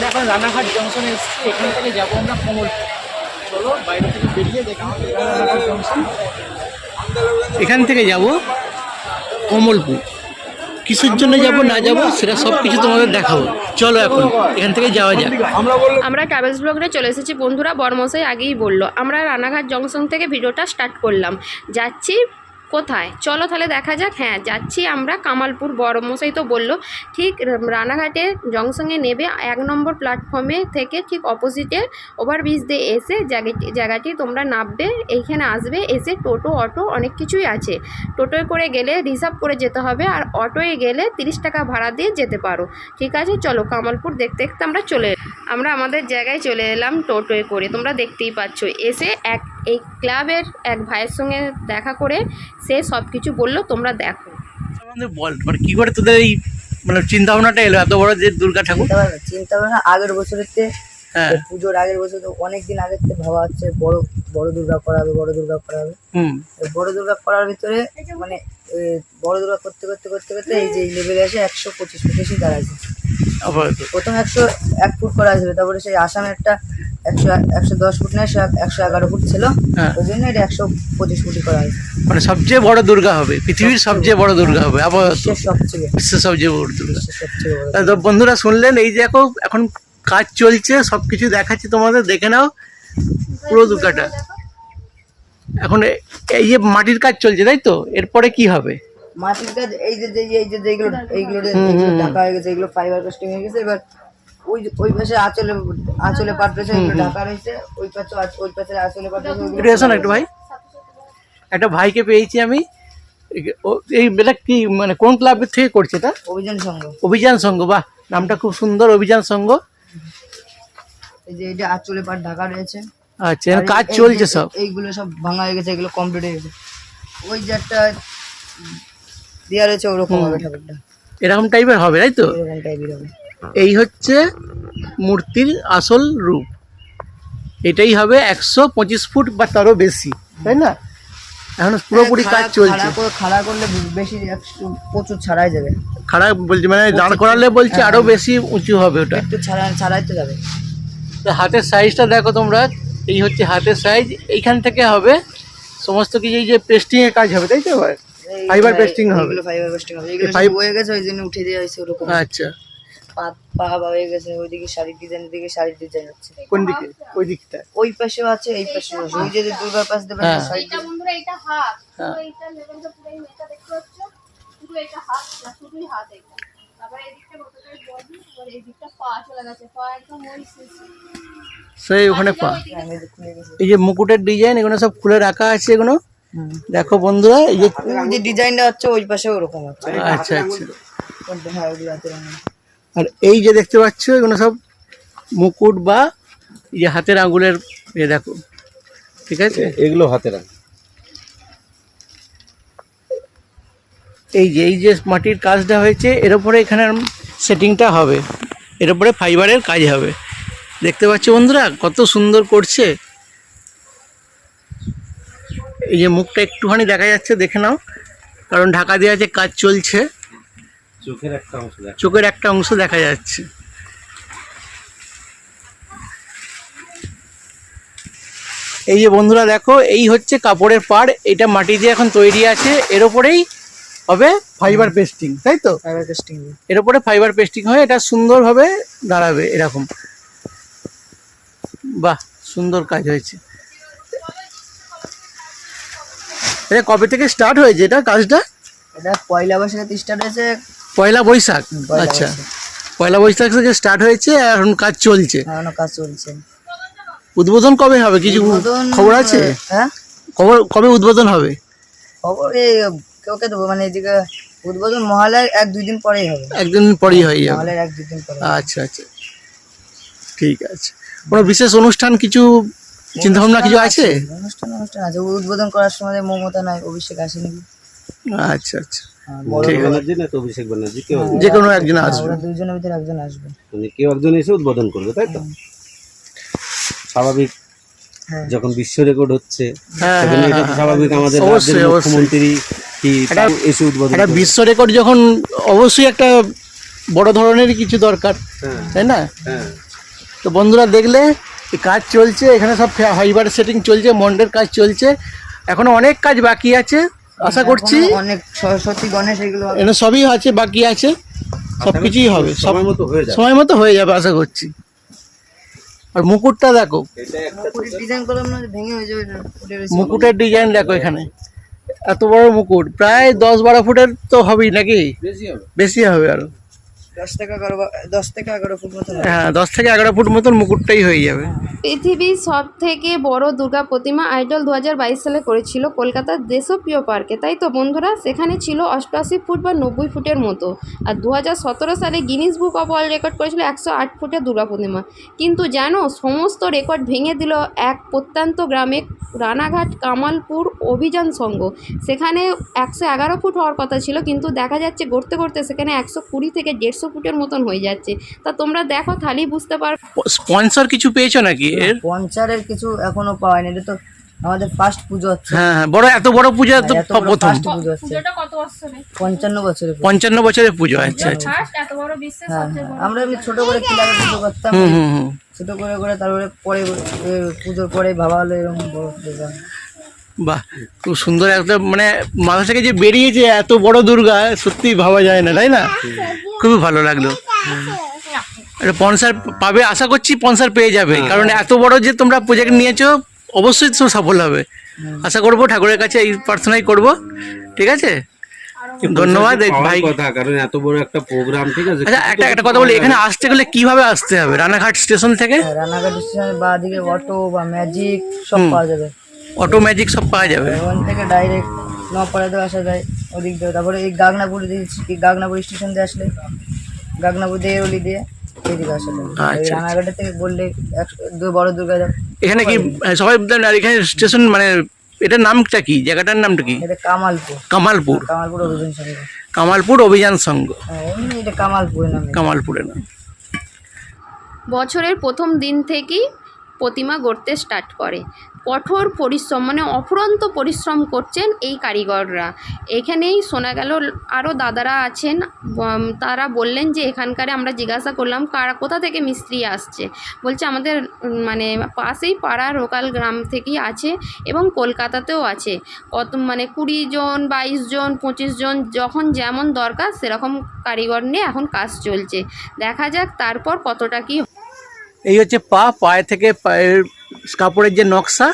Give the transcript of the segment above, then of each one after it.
আমরা এখন রানাঘাট জংশনে এসেছি এখান থেকে যাব আমরা কমল। চলো বাইরে থেকে বেরিয়ে দেখি রানাঘাট জংশন এখান থেকে যাব কমলপুর। কিসের জন্য যাব না যাব সেটা সব কিছু তোমাদের দেখাবো। চলো এখন এখান থেকে যাওয়া যাক। আমরা ট্রাভেলস ব্লগে চলে এসেছি বন্ধুরা বর্মশাই আগেই বলল। আমরা রানাঘাট জংশন থেকে ভিডিওটা স্টার্ট করলাম। যাচ্ছি কোথায়? চলো তাহলে দেখা যাক। হ্যাঁ যাচ্ছি আমরা কামালপুর। বড়মশাই তো বলল, ঠিক রানাঘাটে জংশনে নেবে এক নম্বর প্ল্যাটফর্মে থেকে ঠিক অপোজিটে ওভারব্রিজ দিয়ে এসে জায়গাটি জায়গাটি তোমরা নামবে। এইখানে আসবে, এসে টোটো, অটো অনেক কিছুই আছে। টোটোয় করে গেলে রিজার্ভ করে যেতে হবে আর অটোয় গেলে তিরিশ টাকা ভাড়া দিয়ে যেতে পারো। ঠিক আছে? চলো কামালপুর দেখতে দেখতে আমরা চলে। আমরা আমাদের জায়গায় চলে এলাম টোটোয় করে। তোমরা দেখতেই পাচ্ছ, এসে এক এই ক্লাবের এক ভাইয়ের সঙ্গে দেখা করে সে সব কিছু বলল তোমরা দেখো। বল মানে কি করে তোদের এই মানে চিন্তা ভাবনাটা এলো? এত বড় যে দুর্গা ঠাকুর? চিন্তা ভাবনা চিন্তা ভাবনা আগের বছরের তে হ্যাঁ। পুজোর আগের বছর তো অনেক দিন আগের থেকে ভাবা হচ্ছে বড় বড় দুর্গা করা হবে বড় দুর্গা করা হবে হুম। এই বড় দুর্গা করার ভিতরে মানে বড় দুর্গা করতে করতে করতে করতে এই যে লেভেলে এসে একশো পঁচিশ ফুট এসে দাঁড়াইছে। প্রথম একশো এক ফুট করা হয়েছিল তারপরে সেই আসামেরটা একশো একশো দশ ফুট না একশো এগারো ফুট ছিল। হ্যাঁ। ওই জন্য এটা একশো পঁচিশ ফুটই করা হয়েছে। মানে সবচেয়ে বড় দুর্গা হবে পৃথিবীর সবচেয়ে বড় দুর্গা হবে বিশ্বের সবচেয়ে। বড় দুর্গা। তা বন্ধুরা শুনলেন এই যে এখন এখন কাজ চলছে সব কিছু দেখাচ্ছি তোমাদের দেখে নাও পুরো দুর্গাটা। এখন এই যে মাটির কাজ চলছে তাই তো? এরপরে কি হবে? মাটির কাজ এই যে যে এই যে যেগুলো এইগুলো এইগুলো ঢাকা হয়ে গেছে এগুলো ফাইবার কাস্টিং হয়ে গেছে এবার ওই ওই পাশে আঁচলে আঁচলে পাট রয়েছে ওইগুলো ঢাকা রয়েছে ওই পাশে ওই পাশে আঁচলে পাট রয়েছে একটু এসো না একটু ভাই। একটা ভাইকে পেয়েছি আমি। এই- এই কি মানে কোন ক্লাবের থেকে করছে এটা? অভিযান সংঘ। অভিযান সংঘ বাহ। নামটা খুব সুন্দর অভিযান সংঘ। এই যে এটা আঁচলে পাট ঢাকা রয়েছে। আচ্ছা কাজ চলছে সব। এইগুলো সব ভাঙা হয়ে গেছে এগুলো কমপ্লিট হয়ে গেছে। ওই যে একটা দেওয়া রয়েছে ওরকম হবে ঠাকুরটা। এরকম টাইপের হবে তাই তো? এরকম টাইপের হবে। এই হচ্ছে মূর্তির আসল রূপ। এটাই হবে একশো পঁচিশ ফুট বা তারও বেশি তাই না? এখন পুরোপুরি কাজ চলছে। খাড়া করলে বেশি প্রচুর ছাড়াই যাবে। খারাপ বলছি মানে দাঁড় করালে বলছে আরও বেশি উঁচু হবে ওটা। একটু ছাড়া ছাড়াইতে যাবে। তো হাতের সাইজটা দেখো তোমরা এই হচ্ছে হাতের সাইজ এইখান থেকে হবে সমস্ত কিছু এই যে পেস্টিং এর কাজ হবে তাই তো? ফাইবার পেস্টিং হবে। ফাইবার পেস্টিং হবে। এগুলো হয়ে গেছে ওই জন্য উঠে দেওয়া হয়েছে ওরকম। আচ্ছা। পা হয়ে গেছে ওইদিকে শাড়ির ডিজাইনের দিকে শাড়ির ডিজাইন হচ্ছে। কোন দিকে? ওই দিকটা? ওই পাশেও আছে এই পাশেও আছে। ওই যে দুর্গার পাশ দেবেন হ্যাঁ। সাইড বন্ধুরা এটা হাত। হ্যাঁ। এটা লেভেলটা পুরো মেটা দেখতে পাচ্ছ? এটা হাত না শুধুই হাত এটা সেই ওখানে পা। আমি যে খুলে গেছে। এই যে মুকুটের ডিজাইন এগুলো সব খুলে রাখা আছে এগুলো? দেখো বন্ধুরা এই যে ওই যে ডিজাইনটা হচ্ছে ওই পাশেও ওরকম হচ্ছে। আচ্ছা আচ্ছা। হ্যাঁ ওগুলো। আর এই যে দেখতে পাচ্ছ এগুলো সব মুকুট বা এই যে হাতের আঙুলের এ দেখো। ঠিক আছে? এগুলো হাতের রাখ এই যে এই যে মাটির কাজটা হয়েছে এর উপরে এখানে সেটিংটা হবে। এর উপরে ফাইবারের কাজ হবে। দেখতে পাচ্ছ বন্ধুরা কত সুন্দর করছে। এই যে মুখটা একটুখানি দেখা যাচ্ছে দেখে নাও। কারণ ঢাকা দেওয়া যে কাজ চলছে। চোখের একটা অংশ দেখ চোখের একটা অংশ দেখা যাচ্ছে। এই যে বন্ধুরা দেখো এই হচ্ছে কাপড়ের পাড় এটা মাটি দিয়ে এখন তৈরি আছে। এর ওপরেই হবে ফাইবার পেস্টিং তাই তো? ফাইবার পেস্টিং এর উপরে ফাইবার পেস্টিং হয়ে এটা সুন্দরভাবে দাঁড়াবে এরকম। বাহ সুন্দর কাজ হয়েছে। এটা কবে থেকে স্টার্ট হয়েছে এটা কাজটা? এটা পয়লা বৈশাখে স্টার্ট হয়েছে পয়লা বৈশাখ? আচ্ছা। পয়লা বৈশাখ থেকে স্টার্ট হয়েছে এখন কাজ চলছে? এখনও কাজ চলছে। উদ্বোধন কবে হবে? কিছু উদ্বোধন, খবর আছে? হ্যাঁ? খবর কবে উদ্বোধন হবে? খবর এই কাউকে দেবো মানে এদিকে উদ্বোধন মহালয়ার এক দুই দিন পরেই হবে। একদিন পরেই হয়ে যাবে। মহালয়ার এক দুই দিন পরে আচ্ছা আচ্ছা। ঠিক আছে। কোনো বিশেষ অনুষ্ঠান কিছু চিন্তা ভাবনা কিছু আছে অনুষ্ঠান অনুষ্ঠান আছে। উদ্বোধন করার সময় মমতা নাই অভিষেক আসে নাকি আচ্ছা আচ্ছা। হ্যাঁ, কেউ যে কোনো একজন আসবে। দুজনের ভিতরে একজন আসবে। মানে কেউ একজন এসে উদ্বোধন করবে তাই তো? স্বাভাবিক হ্যাঁ। যখন বিশ্ব রেকর্ড হচ্ছে হ্যাঁ, স্বাভাবিক আমাদের অবশ্যই, মুখ্যমন্ত্রী এসে উদ্বোধন একটা বিশ্ব রেকর্ড যখন অবশ্যই একটা বড় ধরনের কিছু দরকার হ্যাঁ। তাই না? হ্যাঁ। তো বন্ধুরা দেখলে কাজ চলছে এখানে সব ফাইবারের সেটিং চলছে মন্ডের কাজ চলছে এখনও অনেক কাজ বাকি আছে। আশা করছি অনেক সরস্বতী গণেশ এগুলো এটা এখানে সবই আছে বাকি আছে সব কিছুই হবে সময় মতো হয়ে যাবে? সময় মতো হয়ে যাবে আশা করছি। আর মুকুটটা দেখো। মুকুটের ডিজাইন করলাম না ভেঙে হয়ে যাবে এটা। ফুটে বেশি। মুকুটের ডিজাইন দেখো এখানে। এত বড় মুকুট প্রায় দশ বারো ফুটের তো হবেই নাকি? বেশি হবে। বেশি হবে আরও। দশ থেকে এগারো দশ থেকে এগারো ফুট মতো হ্যাঁ দশ থেকে এগারো ফুট মতন মুকুটটাই হয়ে যাবে। পৃথিবীর সব থেকে বড় দুর্গা প্রতিমা আইডল দু হাজার বাইশ সালে করেছিল কলকাতার দেশপ্রিয় পার্কে। তাই তো বন্ধুরা সেখানে ছিল অষ্টআশি ফুট বা নব্বই ফুটের মতো। আর দু হাজার সতেরো সালে Guinness book of world record করেছিল একশো আট ফুটের দুর্গা প্রতিমা। কিন্তু জানো সমস্ত রেকর্ড ভেঙে দিল এক প্রত্যন্ত গ্রামে রানাঘাট কামালপুর অভিযান সংঘ সেখানে একশো এগারো ফুট হওয়ার কথা ছিল কিন্তু দেখা যাচ্ছে গড়তে গড়তে সেখানে একশো কুড়ি থেকে দেড়শো ফুটের মতন হয়ে যাচ্ছে। তা তোমরা দেখো তাহলেই বুঝতে পারবে স্পন্সর কিছু পেয়েছ নাকি এর? পঞ্চারের কিছু এখনও পাওয়া যায়নি এটা তো আমাদের ফার্স্ট পুজো হচ্ছে। হ্যাঁ হ্যাঁ বড় এত বড় পূজা তো এত প্রথম। পুজো হচ্ছে। কত বছরে? পঞ্চান্ন বছরের পুজো। পঞ্চান্ন বছরের পুজো আচ্ছা আচ্ছা। ফার্স্ট এত বড় হ্যাঁ হ্যাঁ। আমরা এমনি ছোট করে ক্লাবে পুজো করতাম? হুম হুম হুম। ছোট করে করে তারপরে পরে পুজোর পরে ভাবা হলো এরকম বড় পুজো বাহ খুব সুন্দর একদম মানে মাথা থেকে যে বেরিয়েছে এত বড় দুর্গা সত্যি ভাবা যায় না তাই না? খুবই ভালো লাগল। এটা পনসার পাবে আশা করছি পনসার পেয়ে যাবে। কারণ এত বড় যে তোমরা প্রজেক্ট নিয়েছো অবশ্যই তো সফল হবে। আশা করব ঠাকুরের কাছে এই প্রার্থনাই করব। ঠিক আছে? ধন্যবাদ ভাই। কথা কারণ এত বড় একটা প্রোগ্রাম ঠিক আছে? আচ্ছা একটা একটা কথা বলি এখানে আসতে গেলে কীভাবে আসতে হবে? রানাঘাট স্টেশন থেকে? হ্যাঁ, রানাঘাট স্টেশনের বা দিকে অটো বা ম্যাজিক সব পাওয়া যাবে। অটো ম্যাজিক সব পাওয়া যাবে। ওখান থেকে ডাইরেক্ট নপাড়াতেও আসা যায় ওদিক দিয়ে। তারপরে এই গাগনাপুর দিয়ে এই গাগনাপুর স্টেশন দিয়ে আসলে গাগনাপুর দিয়ে ওলি দিয়ে এইদিকে আসা যায়। আচ্ছা, রানাঘাটের থেকে বললে বড় দুর্গা যাবে এখানে কি সবাই আর এখানে স্টেশন মানে এটার নামটা কি? জায়গাটার নামটা কি? এটা কামালপুর। কামালপুর। কামালপুর অভিযান সঙ্গে কামালপুর অভিযান সংঘ। হ্যাঁ এটা কামালপুর নামে। কামালপুরে না বছরের প্রথম দিন থেকেই প্রতিমা গড়তে স্টার্ট করে। কঠোর পরিশ্রম মানে অফুরন্ত পরিশ্রম করছেন এই কারিগররা। এখানেই শোনা গেল আরও দাদারা আছেন। তারা বললেন যে, এখানকার আমরা জিজ্ঞাসা করলাম, কারা, কোথা থেকে মিস্ত্রি আসছে? বলছে, আমাদের মানে পাশেই পাড়া লোকাল গ্রাম থেকেই আছে এবং কলকাতাতেও আছে। কত মানে কুড়ি জন, বাইশ জন, পঁচিশ জন, যখন যেমন দরকার সেরকম কারিগর নিয়ে এখন কাজ চলছে। দেখা যাক তারপর কতটা কি এই হচ্ছে পা পায়ে থেকে পায়ের কাপড়ের যে নকশা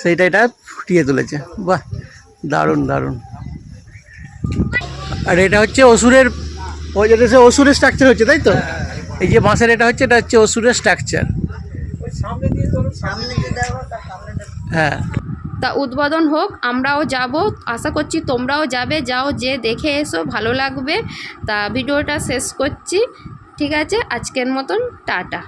সেইটা এটা ফুটিয়ে তুলেছে। বাহ দারুণ দারুণ। আর এটা হচ্ছে অসুরের ওই যেটা সে অসুরের স্ট্রাকচার হচ্ছে তাই তো? এই যে বাঁশের এটা হচ্ছে এটা হচ্ছে অসুরের স্ট্রাকচার সামনে দিয়ে দেখো তার সামনে দেখো। হ্যাঁ। তা উদ্বোধন হোক আমরাও যাব। আশা করছি তোমরাও যাবে যাও যে দেখে এসো ভালো লাগবে। তা ভিডিওটা শেষ করছি। ঠিক আছে আজকের মতন টাটা।